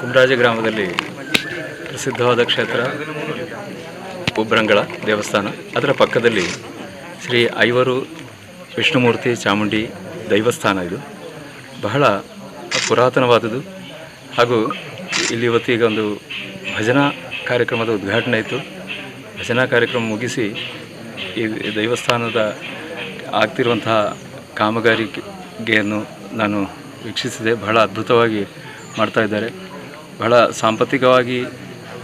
ಕುಮರಾಜ ಗ್ರಾಮದಲ್ಲಿ ಪ್ರಸಿದ್ಧವಾದ ಕ್ಷೇತ್ರ ಉಬ್ರಂಗಳ ದೇವಸ್ಥಾನ. ಅದರ ಪಕ್ಕದಲ್ಲಿ ಶ್ರೀ ಐವರು ವಿಷ್ಣುಮೂರ್ತಿ ಚಾಮುಂಡಿ ದೈವಸ್ಥಾನ ಇದು. ಬಹಳ ಪುರಾತನವಾದದ್ದು. ಹಾಗೂ ಇಲ್ಲಿ ಇವತ್ತೀಗ ಒಂದು ಭಜನಾ ಕಾರ್ಯಕ್ರಮದ ಉದ್ಘಾಟನೆ ಇತ್ತು ಭಜನಾ ಕಾರ್ಯಕ್ರಮ ಮುಗಿಸಿ ಈ ದೇವಸ್ಥಾನದ ಆಗ್ತಿರುವಂತಹ ಕಾಮಗಾರಿಕೆಯನ್ನು ನಾನು ವೀಕ್ಷಿಸಿದೆ. ಬಹಳ ಅದ್ಭುತವಾಗಿ ಮಾಡ್ತಾ ಇದ್ದಾರೆ. ಬಹಳ ಸಾಂಪತ್ತಿಕವಾಗಿ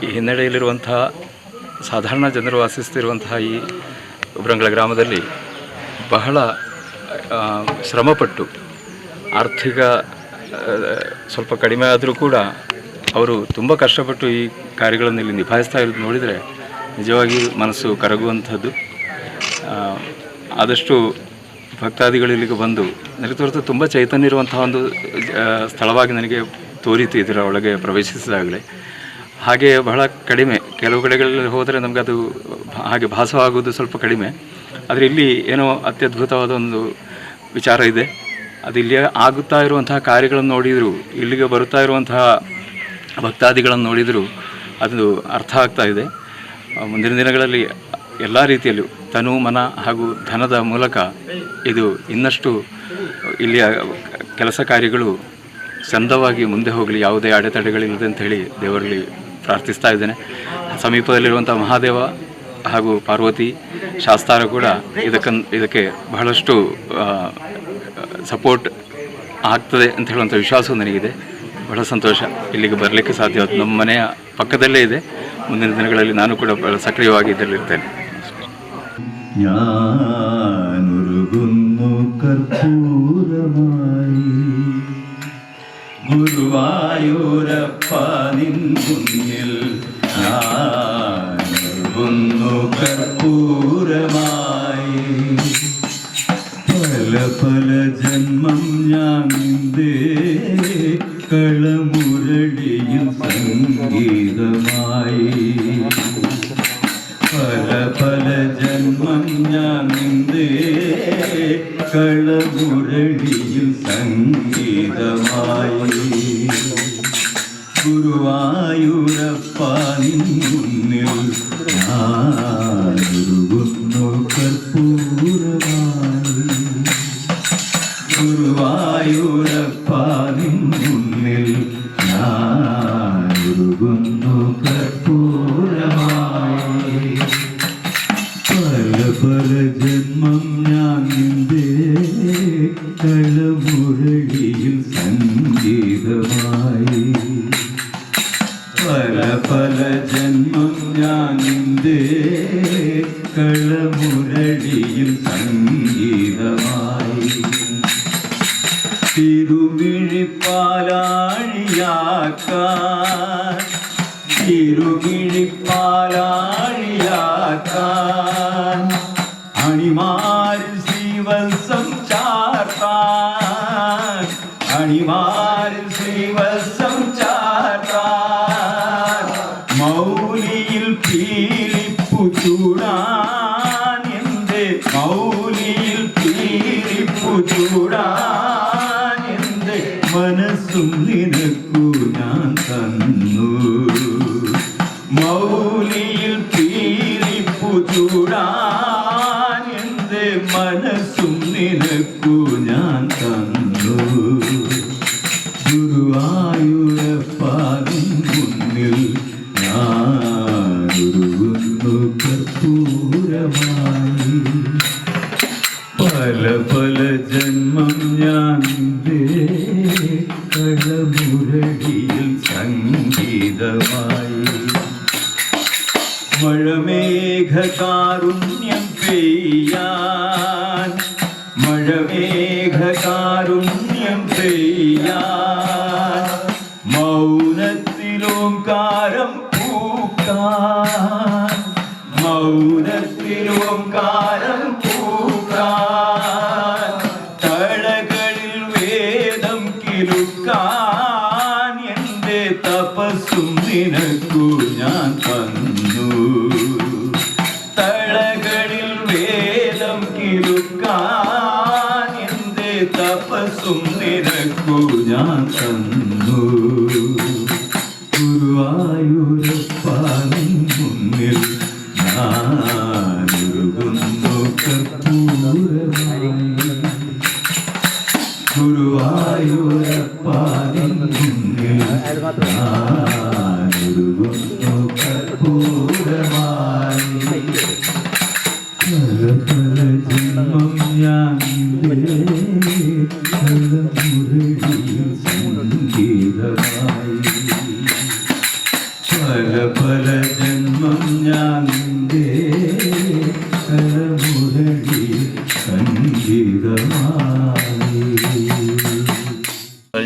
ಈ ಹಿನ್ನಡೆಯಲ್ಲಿರುವಂತಹ ಸಾಧಾರಣ ಜನರು ವಾಸಿಸ್ತಿರುವಂತಹ ಈ ಉಬ್ರಂಗಳ ಗ್ರಾಮದಲ್ಲಿ ಬಹಳ ಶ್ರಮಪಟ್ಟು ಆರ್ಥಿಕ ಸ್ವಲ್ಪ ಕಡಿಮೆ ಆದರೂ ಕೂಡ ಅವರು ತುಂಬ ಕಷ್ಟಪಟ್ಟು ಈ ಕಾರ್ಯಗಳನ್ನು ಇಲ್ಲಿ ನಿಭಾಯಿಸ್ತಾ ಇರೋದು ನೋಡಿದರೆ ನಿಜವಾಗಿ ಮನಸ್ಸು ಕರಗುವಂಥದ್ದು. ಆದಷ್ಟು ಭಕ್ತಾದಿಗಳು ಇಲ್ಲಿಗೆ ಬಂದು, ನನಗೆ ತೋರಿತು ತುಂಬ ಚೈತನ್ಯ ಇರುವಂಥ ಒಂದು ಸ್ಥಳವಾಗಿ ನನಗೆ ತೋರಿತು ಇದರ ಒಳಗೆ ಪ್ರವೇಶಿಸಿದಾಗಲೇ. ಹಾಗೆ ಬಹಳ ಕಡಿಮೆ, ಕೆಲವು ಕಡೆಗಳಲ್ಲಿ ಹೋದರೆ ನಮಗೆ ಅದು ಹಾಗೆ ಭಾಸವಾಗುವುದು ಸ್ವಲ್ಪ ಕಡಿಮೆ. ಆದರೆ ಇಲ್ಲಿ ಏನೋ ಅತ್ಯದ್ಭುತವಾದ ಒಂದು ವಿಚಾರ ಇದೆ. ಅದು ಇಲ್ಲಿ ಆಗುತ್ತಾ ಇರುವಂತಹ ಕಾರ್ಯಗಳನ್ನು ನೋಡಿದರೂ, ಇಲ್ಲಿಗೆ ಬರುತ್ತಾ ಇರುವಂತಹ ಭಕ್ತಾದಿಗಳನ್ನು ನೋಡಿದರೂ, ಅದು ಅರ್ಥ ಆಗ್ತಾ ಇದೆ. ಮುಂದಿನ ದಿನಗಳಲ್ಲಿ ಎಲ್ಲ ರೀತಿಯಲ್ಲೂ ತನು, ಮನ ಹಾಗೂ ಧನದ ಮೂಲಕ ಇದು ಇನ್ನಷ್ಟು ಇಲ್ಲಿಯ ಕೆಲಸ ಕಾರ್ಯಗಳು ಚಂದವಾಗಿ ಮುಂದೆ ಹೋಗಲಿ ಯಾವುದೇ ಅಡೆತಡೆಗಳಿಲ್ಲದೆ ಅಂತ ಹೇಳಿ ದೇವರಲ್ಲಿ ಪ್ರಾರ್ಥಿಸ್ತಾ ಇದ್ದೇನೆ ಸಮೀಪದಲ್ಲಿರುವಂಥ ಮಹಾದೇವ ಹಾಗೂ ಪಾರ್ವತಿ ಶಾಸ್ತಾರ ಕೂಡ ಇದಕ್ಕೆ ಇದಕ್ಕೆ ಬಹಳಷ್ಟು ಸಪೋರ್ಟ್ ಆಗ್ತದೆ ಅಂತ ಹೇಳುವಂಥ ವಿಶ್ವಾಸವು ನನಗಿದೆ ಬಹಳ ಸಂತೋಷ ಇಲ್ಲಿಗೆ ಬರಲಿಕ್ಕೆ ಸಾಧ್ಯ ನಮ್ಮ ಮನೆಯ ಪಕ್ಕದಲ್ಲೇ ಇದೆ ಮುಂದಿನ ದಿನಗಳಲ್ಲಿ ನಾನು ಕೂಡ ಬಹಳ ಸಕ್ರಿಯವಾಗಿ ಇದರಲ್ಲಿರ್ತೇನೆ ഞാനൊരുകുന്നു കർപ്പൂരമായി ഗുരുവായൂരപ്പ നിൻ മുന്നിൽ ഞാനൊരുകുന്നു കർപ്പൂരമായി फल చూడా സംഗീതമായി. മഴമേഘകാരുണ്യം പെയ്യാൻ മഴമേഘകാരുണ്യം തന്നു ഗുരുവായൂരപ്പാനിൻ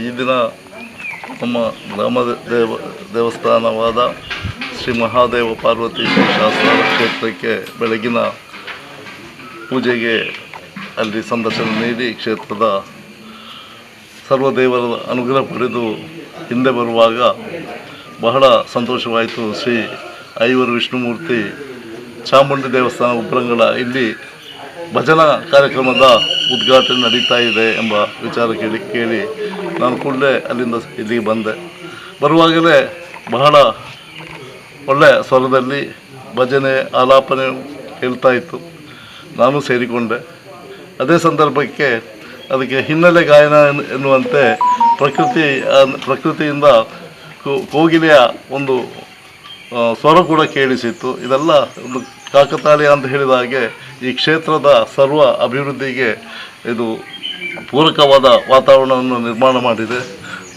ಈ ದಿನ ನಮ್ಮ ಗ್ರಾಮ ದೇವ ದೇವಸ್ಥಾನವಾದ ಶ್ರೀ ಮಹಾದೇವ ಪಾರ್ವತಿ ಶಾಸ್ತ್ರ ಕ್ಷೇತ್ರಕ್ಕೆ ಬೆಳಗಿನ ಪೂಜೆಗೆ ಅಲ್ಲಿ ಸಂದರ್ಶನ ನೀಡಿ ಕ್ಷೇತ್ರದ ಸರ್ವದೇವರ ಅನುಗ್ರಹ ಪಡೆದು ಹಿಂದೆ ಬರುವಾಗ ಬಹಳ ಸಂತೋಷವಾಯಿತು ಶ್ರೀ ಐವರು ವಿಷ್ಣುಮೂರ್ತಿ ಚಾಮುಂಡಿ ದೇವಸ್ಥಾನ ಉಬ್ರಂಗಳ ಇಲ್ಲಿ ಭಜನಾ ಕಾರ್ಯಕ್ರಮದ ಉದ್ಘಾಟನೆ ನಡೀತಾ ಇದೆ ಎಂಬ ವಿಚಾರ ಕೇಳಿ ಕೇಳಿ ನಾನು ಕೂಡಲೇ ಅಲ್ಲಿಂದ ಇಲ್ಲಿಗೆ ಬಂದೆ. ಬರುವಾಗಲೇ ಬಹಳ ಒಳ್ಳೆಯ ಸ್ವರದಲ್ಲಿ ಭಜನೆ, ಆಲಾಪನೆ ಹೇಳ್ತಾ ಇತ್ತು. ನಾನು ಸೇರಿಕೊಂಡೆ. ಅದೇ ಸಂದರ್ಭಕ್ಕೆ ಅದಕ್ಕೆ ಹಿನ್ನೆಲೆ ಗಾಯನ ಎನ್- ಎನ್ನುವಂತೆ ಪ್ರಕೃತಿ ಪ್ರಕೃತಿಯಿಂದ ಕೋಗಿಲೆಯ ಒಂದು ಸ್ವರ ಕೂಡ ಕೇಳಿಸಿತ್ತು. ಇದೆಲ್ಲ ಒಂದು ಕಾಕತಾಳೀಯ ಅಂತ ಹೇಳಿದ ಹಾಗೆ ಈ ಕ್ಷೇತ್ರದ ಸರ್ವ ಅಭಿವೃದ್ಧಿಗೆ ಇದು ಪೂರಕವಾದ ವಾತಾವರಣವನ್ನು ನಿರ್ಮಾಣ ಮಾಡಿದೆ.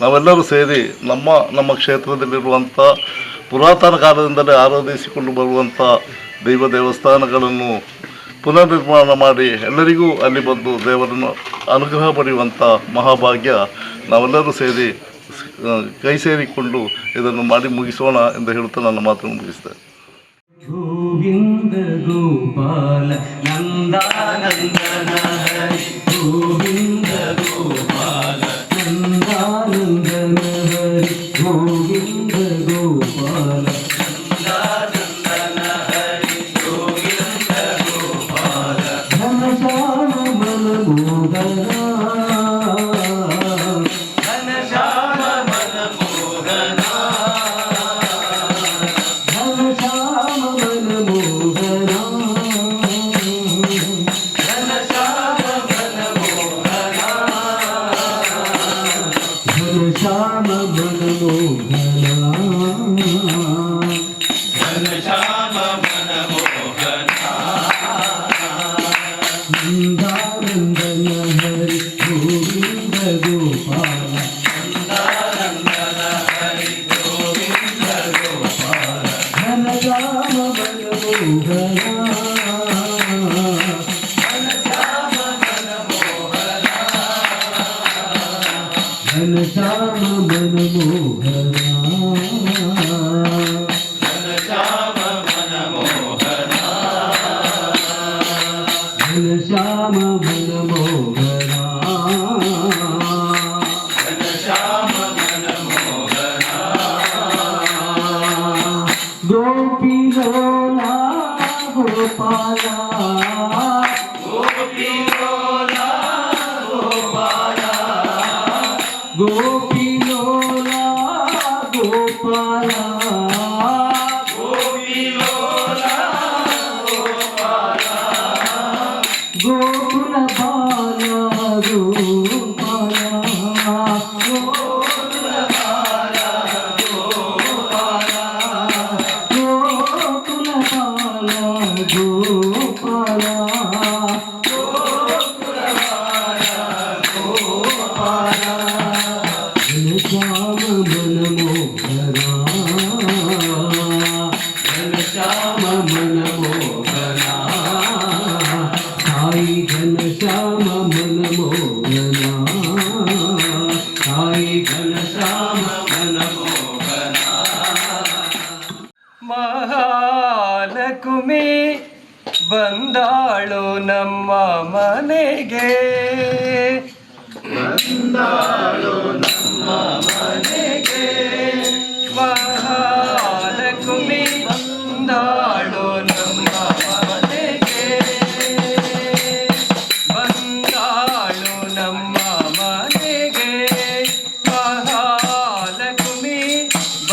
ನಾವೆಲ್ಲರೂ ಸೇರಿ ನಮ್ಮ ನಮ್ಮ ಕ್ಷೇತ್ರದಲ್ಲಿರುವಂಥ ಪುರಾತನ ಕಾಲದಿಂದಲೇ ಆರಾಧಿಸಿಕೊಂಡು ಬರುವಂಥ ದೈವ ದೇವಸ್ಥಾನಗಳನ್ನು ಪುನರ್ನಿರ್ಮಾಣ ಮಾಡಿ ಎಲ್ಲರಿಗೂ ಅಲ್ಲಿ ಬಂದು ದೇವರನ್ನು ಅನುಗ್ರಹ ಪಡೆಯುವಂಥ ಮಹಾಭಾಗ್ಯ ನಾವೆಲ್ಲರೂ ಸೇರಿ ಕೈ ಸೇರಿಕೊಂಡು ಇದನ್ನು ಮಾಡಿ ಮುಗಿಸೋಣ ಎಂದು ಹೇಳುತ್ತಾ ನನ್ನ ಮಾತನ್ನು ಮುಗಿಸ್ತೇನೆ. ಗೋವಿಂದ ಗೋಪಾಲ ನಂದಾನಂದನ அந்த Gopala.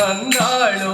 வந்தாளோ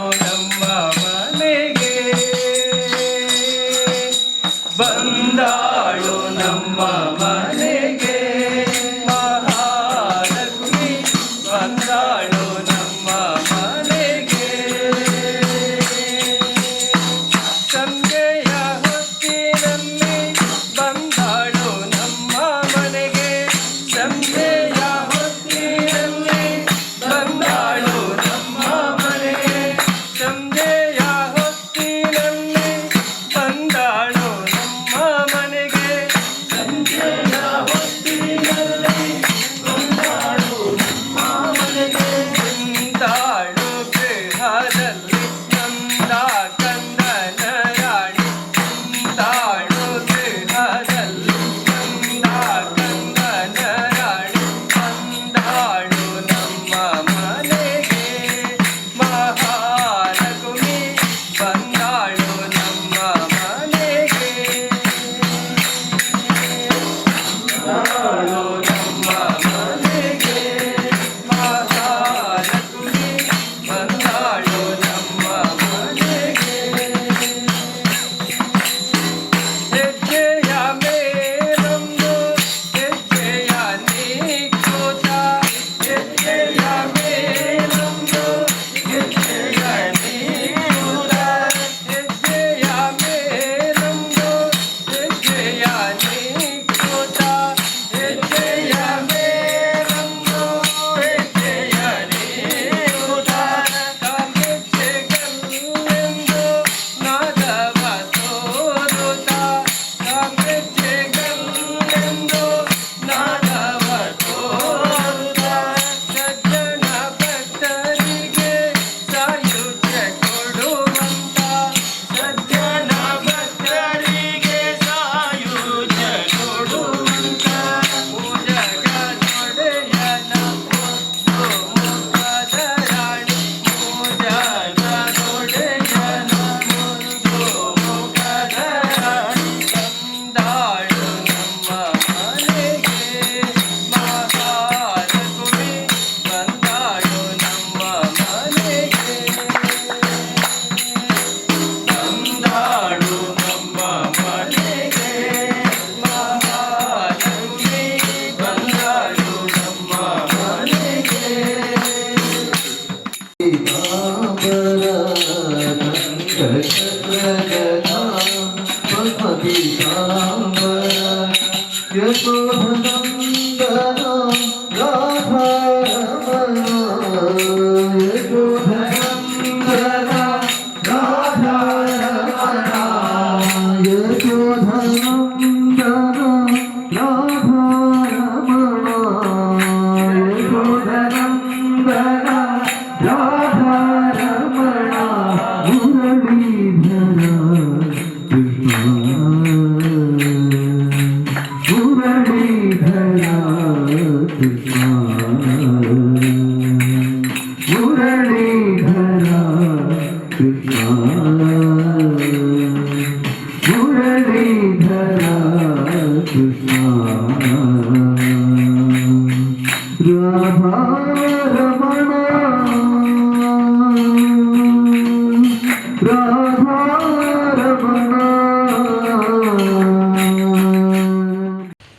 యశోభనందన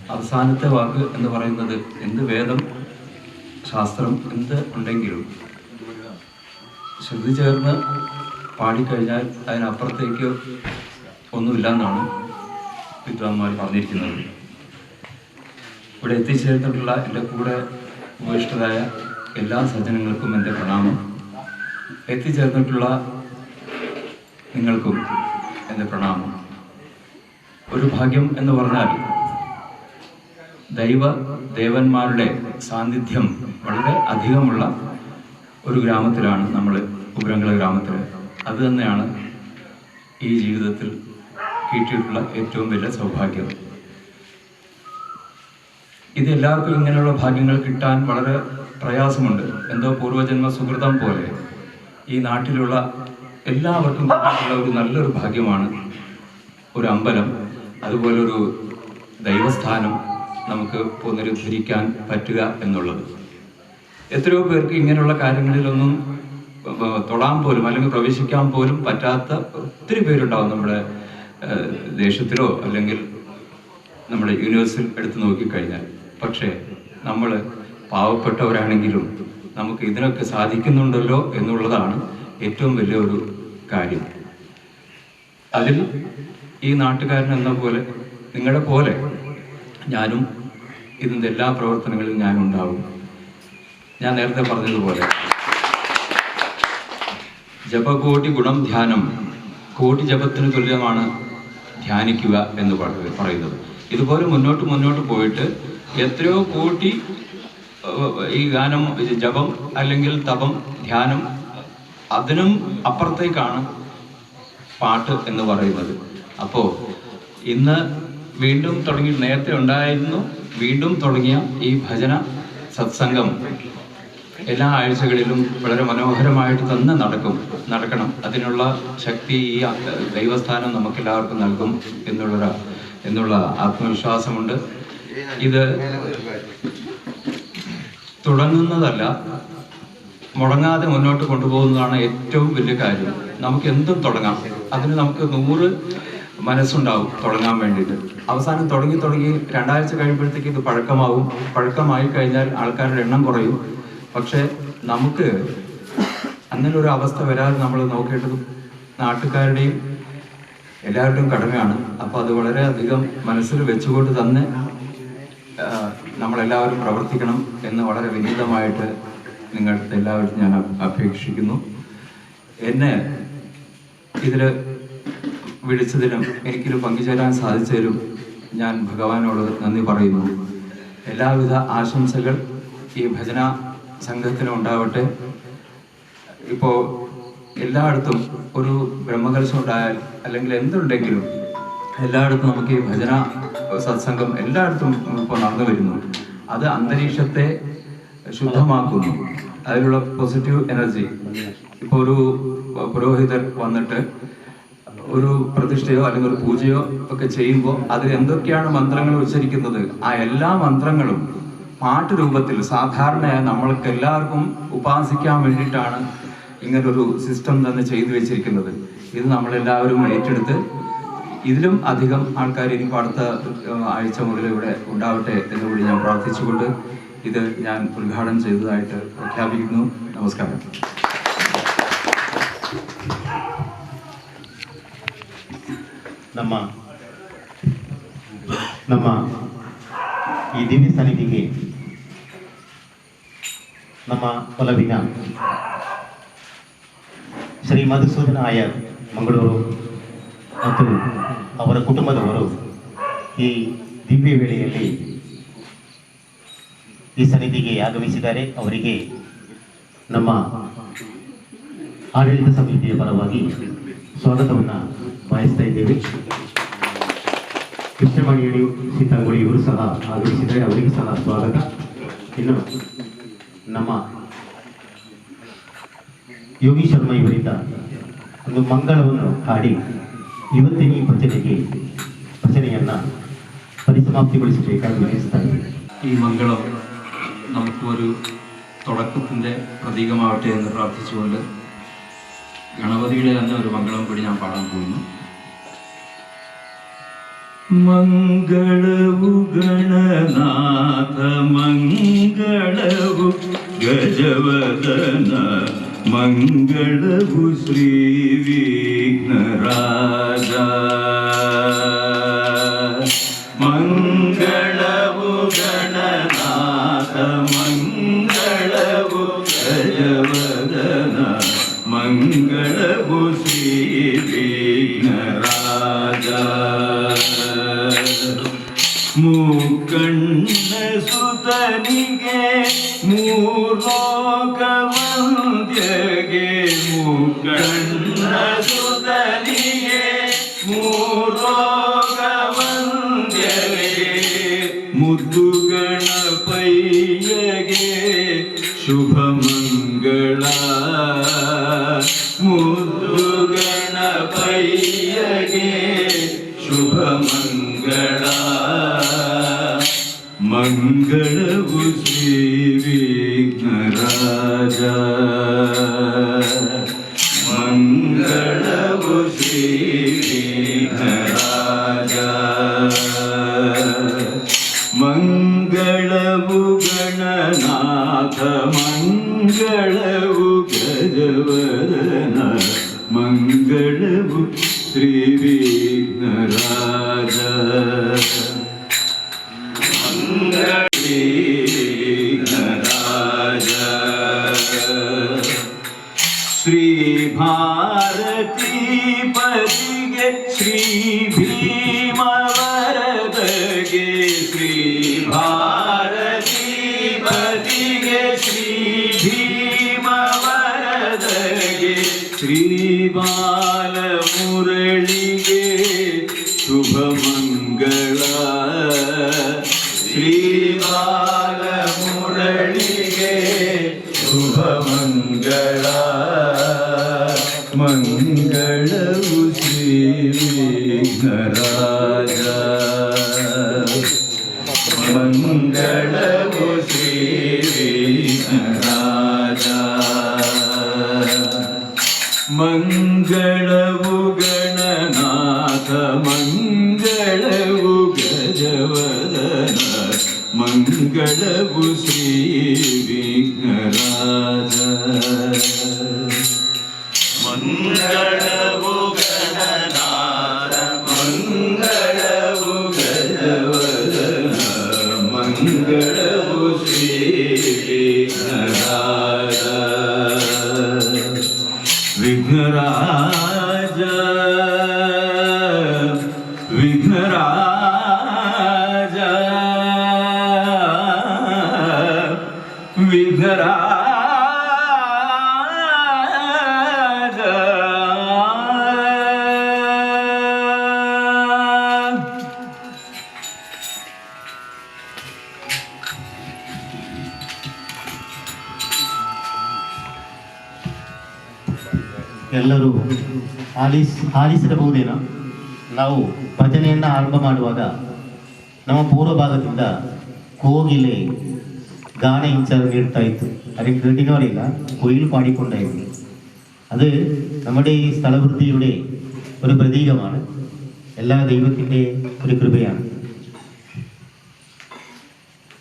അവസാനത്തെ വാക്ക് എന്ന് പറയുന്നത് എന്ത് വേദം ശാസ്ത്രം എന്ത് ഉണ്ടെങ്കിലും ശ്രുതി ചേർന്ന് പാടിക്കഴിഞ്ഞാൽ അതിനപ്പുറത്തേക്ക് ഒന്നുമില്ല എന്നാണ് വിദ്വാൻമാർ പറഞ്ഞിരിക്കുന്നത് ഇവിടെ എത്തിച്ചേർന്നിട്ടുള്ള എന്റെ കൂടെ ഉപേക്ഷിതരായ എല്ലാ സജ്ജനങ്ങൾക്കും എന്റെ പ്രണാമം. എത്തിച്ചേർന്നിട്ടുള്ള നിങ്ങൾക്കും എന്റെ പ്രണാമം. ഒരു ഭാഗ്യം എന്ന് പറഞ്ഞാൽ ദൈവ ദേവന്മാരുടെ സാന്നിധ്യം വളരെ അധികമുള്ള ഒരു ഗ്രാമത്തിലാണ് നമ്മൾ ഉപരംഗള ഗ്രാമത്തിൽ അത് തന്നെയാണ് ഈ ജീവിതത്തിൽ കിട്ടിയിട്ടുള്ള ഏറ്റവും വലിയ സൗഭാഗ്യം. ഇത് എല്ലാവർക്കും ഇങ്ങനെയുള്ള ഭാഗ്യങ്ങൾ കിട്ടാൻ വളരെ പ്രയാസമുണ്ട്. എന്തോ പൂർവജന്മ സുഹൃതം പോലെ ഈ നാട്ടിലുള്ള എല്ലാവർക്കും ഒരു നല്ലൊരു ഭാഗ്യമാണ് ഒരു അമ്പലം അതുപോലെ ഒരു ദൈവസ്ഥാനം നമുക്ക് പുനരുദ്ധരിക്കാൻ പറ്റുക എന്നുള്ളത്. എത്രയോ പേർക്ക് ഇങ്ങനെയുള്ള കാര്യങ്ങളിലൊന്നും തൊടാൻ പോലും അല്ലെങ്കിൽ പ്രവേശിക്കാൻ പോലും പറ്റാത്ത ഒത്തിരി പേരുണ്ടാവും നമ്മുടെ ദേശത്തിലോ അല്ലെങ്കിൽ നമ്മുടെ യൂണിവേഴ്സിൽ എടുത്തു നോക്കിക്കഴിഞ്ഞാൽ പക്ഷേ നമ്മൾ പാവപ്പെട്ടവരാണെങ്കിലും നമുക്ക് ഇതിനൊക്കെ സാധിക്കുന്നുണ്ടല്ലോ എന്നുള്ളതാണ് ഏറ്റവും വലിയൊരു കാര്യം. അതിൽ ഈ നാട്ടുകാരൻ എന്ന പോലെ നിങ്ങളെ പോലെ ഞാനും ഇതിന്റെ എല്ലാ പ്രവർത്തനങ്ങളിലും ഞാനുണ്ടാവും. ഞാൻ നേരത്തെ പറഞ്ഞതുപോലെ ജപകോടി ഗുണം ധ്യാനം കോടി ജപത്തിന് തുല്യമാണ് ധ്യാനിക്കുക എന്ന് പറയുന്നത്. ഇതുപോലെ മുന്നോട്ട് മുന്നോട്ട് പോയിട്ട് എത്രയോ കൂട്ടി ഈ ഗാനം ജപം അല്ലെങ്കിൽ തപം ധ്യാനം അതിനും അപ്പുറത്തേക്കാണ് പാട്ട് എന്ന് പറയുന്നത്. അപ്പോൾ ഇന്ന് വീണ്ടും തുടങ്ങി നേരത്തെ ഉണ്ടായിരുന്നു വീണ്ടും തുടങ്ങിയ ഈ ഭജന സത്സംഗം. എല്ലാ ആഴ്ചകളിലും വളരെ മനോഹരമായിട്ട് തന്നെ നടക്കും നടക്കണം. അതിനുള്ള ശക്തി ഈ ദൈവസ്ഥാനം നമുക്കെല്ലാവർക്കും നൽകും എന്നുള്ള എന്നുള്ള ആത്മവിശ്വാസമുണ്ട്. ഇത് തുടങ്ങുന്നതല്ല മുടങ്ങാതെ മുന്നോട്ട് കൊണ്ടുപോകുന്നതാണ് ഏറ്റവും വലിയ കാര്യം. നമുക്ക് എന്തും തുടങ്ങാം. അതിന് നമുക്ക് നൂറ് മനസ്സുണ്ടാവും തുടങ്ങാൻ വേണ്ടിയിട്ട്. അവസാനം തുടങ്ങി തുടങ്ങി രണ്ടാഴ്ച കഴിയുമ്പോഴത്തേക്ക് ഇത് പഴക്കമാവും. പഴക്കമായി കഴിഞ്ഞാൽ ആൾക്കാരുടെ എണ്ണം കുറയും. പക്ഷേ നമുക്ക് അങ്ങനെ ഒരു അവസ്ഥ വരാതെ നമ്മൾ നോക്കേണ്ടത് നാട്ടുകാരുടെയും എല്ലാവരുടെയും കടമയാണ്. അപ്പോൾ അത് വളരെയധികം മനസ്സിൽ വെച്ചുകൊണ്ട് തന്നെ നമ്മളെല്ലാവരും പ്രവർത്തിക്കണം എന്ന് വളരെ വിനീതമായിട്ട് നിങ്ങളുടെ എല്ലാവരും ഞാൻ അപ്- അപേക്ഷിക്കുന്നു. എന്നെ ഇതിൽ വിളിച്ചതിനും എനിക്കിത് പങ്കുചേരാൻ സാധിച്ചതിലും ഞാൻ ഭഗവാനോട് നന്ദി പറയുന്നു. എല്ലാവിധ ആശംസകൾ ഈ ഭജന സംഘത്തിന് ഉണ്ടാവട്ടെ ഇപ്പോ എല്ലായിടത്തും ഒരു ബ്രഹ്മകലശം ഉണ്ടായാൽ അല്ലെങ്കിൽ എന്തുണ്ടെങ്കിലും എല്ലായിടത്തും നമുക്ക് ഈ ഭജന സത്സംഗം എല്ലായിടത്തും ഇപ്പോൾ നടന്നു വരുന്നു. അത് അന്തരീക്ഷത്തെ ശുദ്ധമാക്കുന്നു. അതിലുള്ള പോസിറ്റീവ് എനർജി ഇപ്പോൾ ഒരു പുരോഹിതർ വന്നിട്ട് ഒരു പ്രതിഷ്ഠയോ അല്ലെങ്കിൽ ഒരു പൂജയോ ഒക്കെ ചെയ്യുമ്പോൾ അതിൽ എന്തൊക്കെയാണ് മന്ത്രങ്ങൾ ഉച്ചരിക്കുന്നത്? ആ എല്ലാ മന്ത്രങ്ങളും പാട്ട് രൂപത്തിൽ സാധാരണയായി നമ്മൾക്ക് എല്ലാവർക്കും ഉപാസിക്കാൻ വേണ്ടിയിട്ടാണ് ഇങ്ങനൊരു സിസ്റ്റം തന്നെ ചെയ്തു വെച്ചിരിക്കുന്നത് ഇത് നമ്മളെല്ലാവരും ഏറ്റെടുത്ത് ഇതിലും അധികം ആൾക്കാർ ഇനി അടുത്ത ഏഹ്, ആഴ്ച മുതൽ ഇവിടെ ഉണ്ടാവട്ടെ എന്നുകൂടി ഞാൻ പ്രാർത്ഥിച്ചുകൊണ്ട് ഇത് ഞാൻ ഉദ്ഘാടനം ചെയ്തതായിട്ട് പ്രഖ്യാപിക്കുന്നു നമസ്കാരം ನಮ್ಮ ನಮ್ಮ ಈ ದಿವ್ಯ ಸನ್ನಿಧಿಗೆ ನಮ್ಮ ಒಲವಿನ ಶ್ರೀ ಮಧುಸೂದನ ಆಯರ್ ಮಂಗಳೂರು ಮತ್ತು ಅವರ ಕುಟುಂಬದವರು ಈ ದಿವ್ಯ ವೇಳೆಯಲ್ಲಿ ಈ ಸನ್ನಿಧಿಗೆ ಆಗಮಿಸಿದ್ದಾರೆ ಅವರಿಗೆ ನಮ್ಮ ಆಡಳಿತ ಸಮಿತಿಯ ಪರವಾಗಿ ಸ್ವಾಗತವನ್ನು ಬಯಸ್ತಾ ಇದ್ದೇವೆ. ಕೃಷ್ಣಮಣಿಯವರು ಸೀತಾಂಗುಳಿ ಇವರು ಸಹ ಆಗಮಿಸಿದ್ದಾರೆ ಅವರಿಗೂ ಸಹ ಸ್ವಾಗತ ಇನ್ನು ನಮ್ಮ ಯೋಗಿ ಶರ್ಮಾ ಇವರಿಂದ ಒಂದು ಮಂಗಳವನ್ನು ಹಾಡಿ ಇವತ್ತಿನ ಈ ಭಜನೆಗೆ ಭಜನೆಯನ್ನು പരിസമാപ്തിപടിച്ചിട്ടേക്കാണ് ഈ മംഗളം നമുക്കൊരു തുടക്കത്തിന്റെ പ്രതീകമാവട്ടെ എന്ന് പ്രാർത്ഥിച്ചുകൊണ്ട് ഗണപതിയുടെ തന്നെ ഒരു മംഗളം കൂടി ഞാൻ പാടാൻ പോകുന്നു. ಮಂಗಳವು ಗಣನಾಥ ಮಂಗಳವು ಗಜವದನ ಮಂಗಳವು ಶ್ರೀ ವಿಘ್ನರಾ கால முரளி Sundar. ಎಲ್ಲರೂ ಆಲಿಸ್ ಆಲಿಸಿರಬಹುದೇನೋ ನಾವು ಭಜನೆಯನ್ನು ಆರಂಭ ಮಾಡುವಾಗ ನಮ್ಮ ಪೂರ್ವ ಭಾಗದಿಂದ ಕೋಗಿಲೆ ಗಾನ ಇಂಚಾರ ನೀಡ್ತಾ ಇತ್ತು ಅದಕ್ಕೆ കേട്ടിനോറില്ല കൊയിൽ പാടിക്കൊണ്ടായിരുന്നു അത് നമ്മുടെ ഈ സ്ഥലവൃത്തിയുടെ ഒരു പ്രതീകമാണ് എല്ലാ ദൈവത്തിന്റെ ഒരു കൃപയാണ്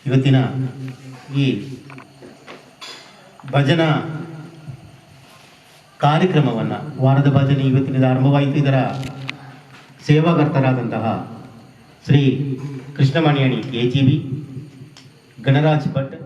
ಇವತ್ತಿನ ಈ ಭಜನಾ ಕಾರ್ಯಕ್ರಮವನ್ನು ವಾರದ ಭಜನೆ ಇವತ್ತಿನಿಂದ ಆರಂಭವಾಯಿತು. ಇದರ ಸೇವಾಕರ್ತರಾದಂತಹ Shri Krishnamaniyani A G B Ganaraj Bhat